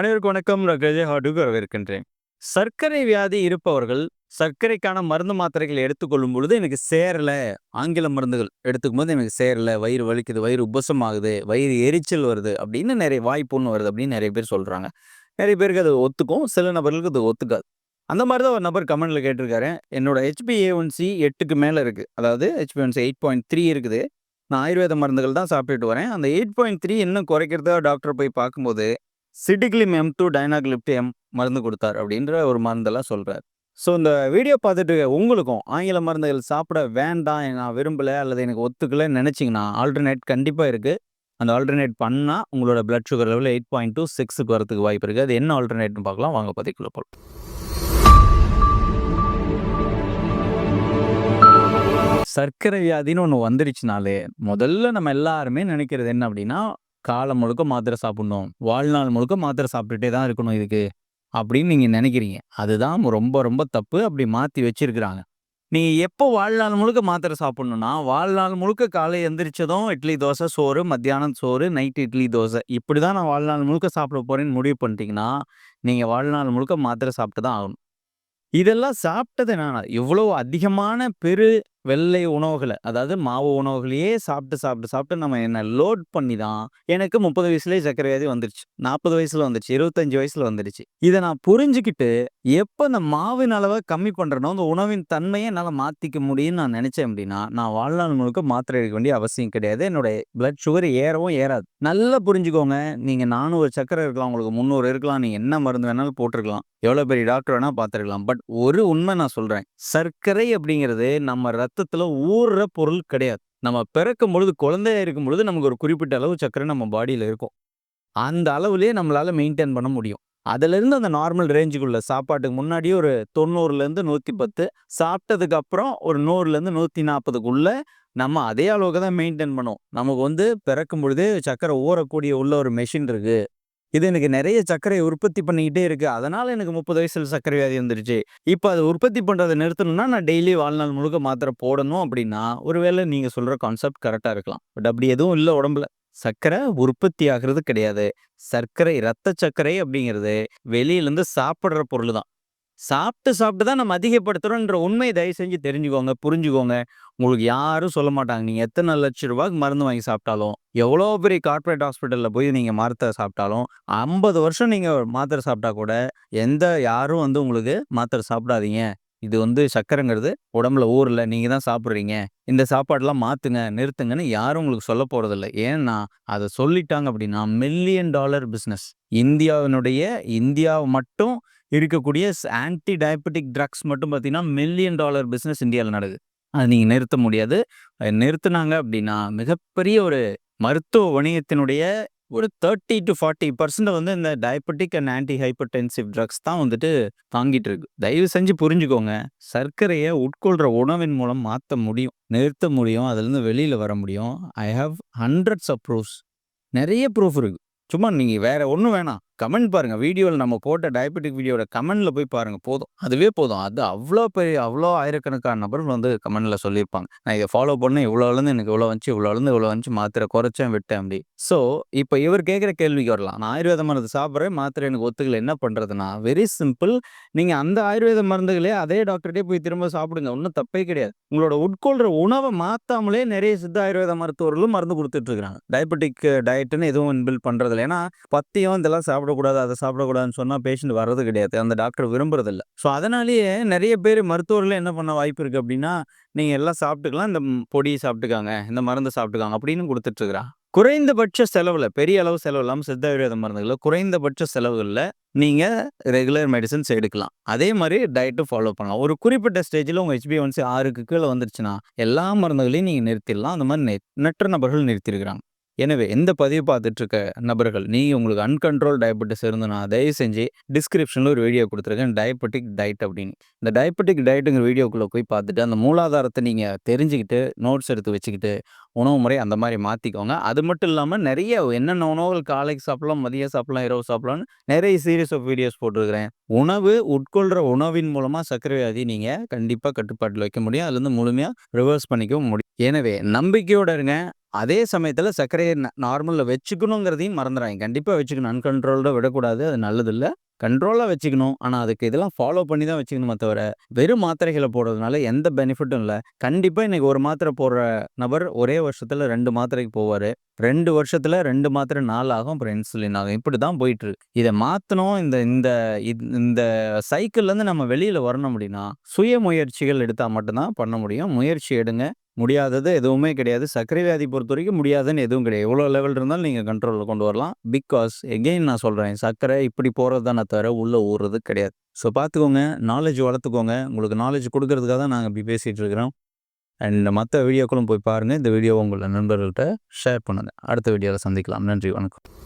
அனைவருக்கும் வணக்கம். நான் ஹாட்டுக்கு வரவேற்கின்றேன் சர்க்கரை வியாதி இருப்பவர்கள் சர்க்கரைக்கான மருந்து மாத்திரைகள் எடுத்துக்கொள்ளும் பொழுது எனக்கு சேரலை. ஆங்கில மருந்துகள் எடுத்துக்கும் போது எனக்கு சேரலை. வயிறு வலிக்குது வயிறு உபசம் ஆகுது வயிறு எரிச்சல் வருது அப்படின்னு நிறைய வாய்ப்புன்னு வருது அப்படின்னு நிறைய பேர் சொல்கிறாங்க நிறைய பேருக்கு அது ஒத்துக்கும். சில நபர்களுக்கு அது ஒத்துக்காது. அந்த மாதிரி தான் ஒரு நபர் கமெண்ட்டில் கேட்டிருக்காரு. என்னோட ஹெச்பிஏ ஒன் சி எட்டுக்கு மேலே இருக்குது அதாவது HB one C eight point three இருக்குது. நான் ஆயுர்வேத மருந்துகள் தான் சாப்பிட்டுட்டு வரேன். அந்த எயிட் பாயிண்ட் த்ரீ இன்னும் குறைக்கிறதா டாக்டர் போய் பார்க்கும்போது சிட்டிக்லிம் எம் டூ டைனாக்லிப்ட் எம் மருந்து கொடுத்தார் அப்படின்ற ஒரு மருந்தெல்லாம் சொல்கிறார் ஸோ இந்த வீடியோ பார்த்துட்டு உங்களுக்கும் ஆங்கில மருந்துகள் சாப்பிட வேண்டாம் நான் விரும்பலை அல்லது எனக்கு ஒத்துக்கலைன்னு நினச்சிங்கன்னா ஆல்டர்னேட் கண்டிப்பாக இருக்குது அந்த ஆல்டர்னேட் பண்ணால் உங்களோட blood sugar level eight point two சிக்ஸுக்கு வரதுக்கு வாய்ப்பு இருக்குது அது என்ன ஆல்டர்னேட்னு பார்க்கலாம். வாங்க பதிக்குள்ள போல் சர்க்கரை வியாதின்னு ஒன்று வந்துருச்சுனாலே முதல்ல நம்ம எல்லாருமே நினைக்கிறது என்ன அப்படின்னா காலம் முழுக்க மாத்திரை சாப்பிடணும். வாழ்நாள் முழுக்க மாத்திரை சாப்பிட்டுட்டே தான் இருக்கணும் இதுக்கு அப்படின்னு நீங்கள் நினைக்கிறீங்க. அதுதான் ரொம்ப ரொம்ப தப்பு. அப்படி மாற்றி வச்சிருக்கிறாங்க. நீங்கள் எப்போ வாழ்நாள் முழுக்க மாத்திரை சாப்பிட்ணுன்னா வாழ்நாள் முழுக்க காலை எந்திரிச்சதும் இட்லி தோசை சோறு மத்தியானம் சோறு நைட்டு இட்லி தோசை. இப்படி தான் நான் வாழ்நாள் முழுக்க சாப்பிட போகிறேன்னு முடிவு பண்ணிட்டீங்கன்னா நீங்கள் வாழ்நாள் முழுக்க மாத்திரை சாப்பிட்டு தான் ஆகணும். இதெல்லாம் சாப்பிட்டது என்னன்னா இவ்வளோ அதிகமான பெரு வெள்ளை உணவுகளை அதாவது மாவு உணவுகளையே சாப்பிட்டு சாப்பிட்டு சாப்பிட்டு நம்ம என்ன லோட் பண்ணி தான் எனக்கு முப்பது வயசுலேயே சர்க்கரை வியாதி வந்துருச்சு. நாற்பது வயசில் வந்துருச்சு இருபத்தஞ்சு வயசில் வந்துருச்சு. இதை நான் புரிஞ்சுக்கிட்டு எப்போ இந்த மாவின் அளவை கம்மி பண்ணுறனோ அந்த உணவின் தன்மையை என்னால் மாற்றிக்க முடியும்னு நான் நினச்சேன் அப்படின்னா நான் வாழ்நாள் முழுக்க மாத்திரை எடுக்க வேண்டிய அவசியம் கிடையாது. என்னோட பிளட் சுகர் ஏறவும் ஏறாது. நல்லா புரிஞ்சுக்கோங்க. நீங்கள் நானூறு சக்கரை இருக்கலாம் உங்களுக்கு முந்நூறு இருக்கலாம் நீங்கள் என்ன மருந்து வேணாலும் போட்டிருக்கலாம். எவ்வளோ பெரிய டாக்டர் வேணால் பார்த்துருக்கலாம் பட் ஒரு உண்மை நான் சொல்கிறேன் சர்க்கரை அப்படிங்கிறது நம்ம ரத்தத்தில் ஊறுற பொருள் கிடையாது. நம்ம பிறக்கும் பொழுது குழந்தையா இருக்கும் பொழுது நமக்கு ஒரு குறிப்பிட்ட அளவு சர்க்கரை நம்ம பாடியில் இருக்கும். அந்த அளவுலேயே நம்மளால் மெயின்டைன் பண்ண முடியும். அதுலேருந்து அந்த நார்மல் ரேஞ்சுக்குள்ள சாப்பாட்டுக்கு முன்னாடியே ஒரு தொண்ணூறுலேருந்து நூற்றி பத்து சாப்பிட்டதுக்கு அப்புறம் ஒரு நூறுலேருந்து நூற்றி நாற்பதுக்குள்ள நம்ம அதே அளவுக்கு தான் மெயின்டைன் பண்ணுவோம். நமக்கு வந்து பிறக்கும் பொழுதே சர்க்கரை ஊறக்கூடிய உள்ள ஒரு மெஷின் இருக்கு. இது எனக்கு நிறைய சர்க்கரையை உற்பத்தி பண்ணிக்கிட்டே இருக்கு. அதனால எனக்கு முப்பது வயசுல சர்க்கரை வியாதி வந்துருச்சு. இப்போ அதை உற்பத்தி பண்றதை நிறுத்தணும்னா நான் டெய்லி வாழ்நாள் முழுக்க மாத்திரை போடணும் அப்படின்னா ஒருவேளை நீங்க சொல்ற கான்செப்ட் கரெக்டா இருக்கலாம். பட் அப்படி எதுவும் இல்லை உடம்புல. சர்க்கரை உற்பத்தி ஆகிறது கிடையாது. சர்க்கரை ரத்த சர்க்கரை அப்படிங்கிறது வெளியிலேருந்து சாப்பிட்ற பொருள் தான். சாப்பிட்டு சாப்பிட்டு தான் நம்ம அதிகப்படுத்துகிறோன்ற உண்மையை தயவு செஞ்சு தெரிஞ்சுக்கோங்க புரிஞ்சுக்கோங்க. உங்களுக்கு யாரும் சொல்ல மாட்டாங்க. நீங்கள் எத்தனை லட்ச ரூபாய்க்கு மருந்து வாங்கி சாப்பிட்டாலும் எவ்வளோ பெரிய கார்ப்பரேட் ஹாஸ்பிட்டலில் போய் நீங்கள் மாத்திரை சாப்பிட்டாலும் ஐம்பது வருஷம் நீங்கள் மாத்திரை சாப்பிட்டா கூட எந்த யாரும் வந்து உங்களுக்கு மாத்திரை சாப்பிடாதீங்க. இது வந்து சக்கரைங்கிறது உடம்புல ஊரில் நீங்கள் தான் சாப்பிட்றீங்க. இந்த சாப்பாடெல்லாம் மாற்றுங்க நிறுத்துங்கன்னு யாரும் உங்களுக்கு சொல்ல போகிறதில்ல ஏன்னா அதை சொல்லிட்டாங்க அப்படின்னா மில்லியன் டாலர் பிஸ்னஸ் இந்தியாவினுடைய இந்தியா மட்டும் இருக்கக்கூடிய ஆன்டி டயபெட்டிக் ட்ரக்ஸ் மட்டும் பார்த்தீங்கன்னா மில்லியன் டாலர் பிஸ்னஸ் இந்தியாவில் நடக்குது. அது நீங்கள் நிறுத்த முடியாது. நிறுத்தினாங்க அப்படின்னா மிகப்பெரிய ஒரு மருத்துவ வணிகத்தினுடைய ஒரு தேர்ட்டி டு ஃபார்ட்டி பர்சன்ட் வந்து இந்த diabetic and anti hypertensive drugs தான் வந்துட்டு தாங்கிட்டு இருக்கு தயவு செஞ்சு புரிஞ்சுக்கோங்க. சர்க்கரையை உட்கொள்கிற உணவின் மூலம் மாற்ற முடியும் நிறுத்த முடியும் அதுலேருந்து வெளியில் வர முடியும். I have hundreds of proofs நிறைய ப்ரூஃப் இருக்குது சும்மா நீங்கள் வேற ஒன்றும் வேணாம். கமெண்ட் பாருங்கள் வீடியோவில் நம்ம போட்ட டயபெட்டிக் வீடியோட கமெண்ட்டில் போய் பாருங்கள் போதும். அதுவே போதும். அது அவ்வளோ பெரிய அவ்வளோ ஆயிரக்கணக்கான நபர்கள் வந்து கமெண்டில் சொல்லியிருப்பாங்க. நான் இதை ஃபாலோ பண்ண இவ்வளோலேருந்து எனக்கு இவ்வளோ வந்துச்சு. இவ்வளோலேருந்து இவ்வளோ வந்துச்சு. மாத்திரை குறைச்சேன் விட்டேன் அப்படி. ஸோ இப்போ இவர் கேட்குற கேள்விக்கு வரலாம். நான் ஆயுர்வேத மருந்து சாப்பிட்றேன். மாத்திரை எனக்கு ஒத்துக்கல. என்ன பண்ணுறதுனா வெரி சிம்பிள் நீங்கள் அந்த ஆயுர்வேத மருந்துகளே அதே டாக்டர்கிட்டே போய் திரும்ப சாப்பிடுங்க. ஒன்றும் தப்பே கிடையாது. உங்களோட உட்கொள்கிற உணவை மாற்றாமலே நிறைய சித்த ஆயுர்வேத மருத்துவர்களும் மருந்து கொடுத்துட்ருக்குறாங்க டயபெட்டிக் டயட்டுன்னு எதுவும் பில் பண்ணுறதில்ல ஏன்னா பத்தியம் இதெல்லாம் சாப்பிட சாப்பிடக்கூடாது அதை சாப்பிடக்கூடாதுன்னு சொன்னால் பேஷண்ட் வர்றது கிடையாது. அந்த டாக்டர் விரும்புறதில்ல. ஸோ அதனாலேயே நிறைய பேர் மருத்துவர்கள் என்ன பண்ண வாய்ப்பு இருக்குது அப்படின்னா நீங்கள் எல்லாம் சாப்பிட்டுக்கலாம் இந்த பொடி சாப்பிட்டுக்காங்க இந்த மருந்து சாப்பிட்டுக்காங்க அப்படின்னு கொடுத்துட்ருக்குறான் குறைந்தபட்ச செலவில் பெரிய அளவு செலவு இல்லாமல் சித்த ஆயுர்வேத மருந்துகளில் குறைந்தபட்ச செலவுகளில் நீங்கள் ரெகுலர் மெடிசன்ஸ் எடுக்கலாம். அதே மாதிரி டயட்டும் ஃபாலோ பண்ணலாம். ஒரு குறிப்பிட்ட ஸ்டேஜில் உங்கள் ஹெச்பி ஒன்சி ஆறுக்கு கீழே வந்துருச்சுன்னா எல்லா மருந்துகளையும் நீங்கள் நிறுத்திடலாம். அந்த மாதிரி நெற்ற நபர்கள் நிறுத்திருக்கிறாங்க. எனவே எந்த பதிவு பார்த்துட்டு இருக்க நபர்கள் நீங்கள் உங்களுக்கு அன்கண்ட்ரோல் டயபெட்டிஸ் இருந்தனா தயவு செஞ்சு டிஸ்கிரிப்ஷனில் ஒரு வீடியோ கொடுத்துருக்கேன் டயபெட்டிக் டயட் அப்படின்னு. இந்த டயபெட்டிக் டயட்டுங்கிற வீடியோக்குள்ளே போய் பார்த்துட்டு அந்த மூலாதாரத்தை நீங்கள் தெரிஞ்சுக்கிட்டு நோட்ஸ் எடுத்து வச்சுக்கிட்டு உணவு முறை அந்த மாதிரி மாற்றிக்கோங்க அது மட்டும் இல்லாமல் நிறைய என்னென்ன உணவுகள் காலைக்கு சாப்பிடலாம் மதியம் சாப்பிடலாம் இரவு சாப்பிடலாம்னு நிறைய சீரியஸ் ஆஃப் வீடியோஸ் போட்டிருக்கிறேன். உணவு உட்கொள்கிற உணவின் மூலமாக சர்க்கரை வியாதி நீங்கள் கண்டிப்பாக கட்டுப்பாட்டில் வைக்க முடியும். அதுலேருந்து முழுமையாக ரிவர்ஸ் பண்ணிக்கவும் முடியும். எனவே நம்பிக்கையோடு இருங்க. அதே சமயத்தில் சர்க்கரையை ந வச்சுக்கணுங்கிறதையும் மறந்துடுறாங்க கண்டிப்பாக வச்சுக்கணும். அன்கண்ட்ரோல்டாக விடக்கூடாது. அது நல்லதில்லை கண்ட்ரோலாக வச்சுக்கணும். ஆனால் அதுக்கு இதெல்லாம் ஃபாலோ பண்ணி தான் வச்சுக்கணுமே தவிர, வெறும் மாத்திரைகளை போடுறதுனால எந்த பெனிஃபிட்டும் இல்லை கண்டிப்பாக இன்றைக்கி ஒரு மாத்திரை போடுற நபர் ஒரே வருஷத்தில் ரெண்டு மாத்திரைக்கு போவார் ரெண்டு வருஷத்தில் ரெண்டு மாத்திரை நாள் ஆகும். அப்புறம் இன்சுலின் ஆகும். இப்படி தான் போயிட்டுருக்கு. இதை மாற்றணும் இந்த இந்த இந்த சைக்கிள்லேருந்து நம்ம வெளியில் வரணும் அப்படின்னா, சுய முயற்சிகள் எடுத்தால் மட்டும்தான் பண்ண முடியும். முயற்சி எடுங்க. முடியாதது எதுவுமே கிடையாது. சர்க்கரை வியாதி பொறுத்தவரைக்கும் முடியாதுன்னு எதுவும் கிடையாது. எவ்வளோ லெவல் இருந்தாலும் நீங்கள் கண்ட்ரோலில் கொண்டு வரலாம். பிகாஸ் எகெயின் நான் சொல்கிறேன் சர்க்கரை இப்படி போகிறது தானே தவிர உள்ளே ஊறுறது கிடையாது. ஸோ பார்த்துக்கோங்க. நாலேஜ் வளர்த்துக்கோங்க. உங்களுக்கு நாலேஜ் கொடுக்கறதுக்காக தான் நாங்கள் இப்படி பேசிகிட்டு இருக்கிறோம். அண்ட் மற்ற வீடியோக்களும் போய் பாருங்கள் இந்த வீடியோவை உங்களோட நண்பர்கள்ட்ட ஷேர் பண்ணுங்கள் அடுத்த வீடியோவில் சந்திக்கலாம். நன்றி, வணக்கம்.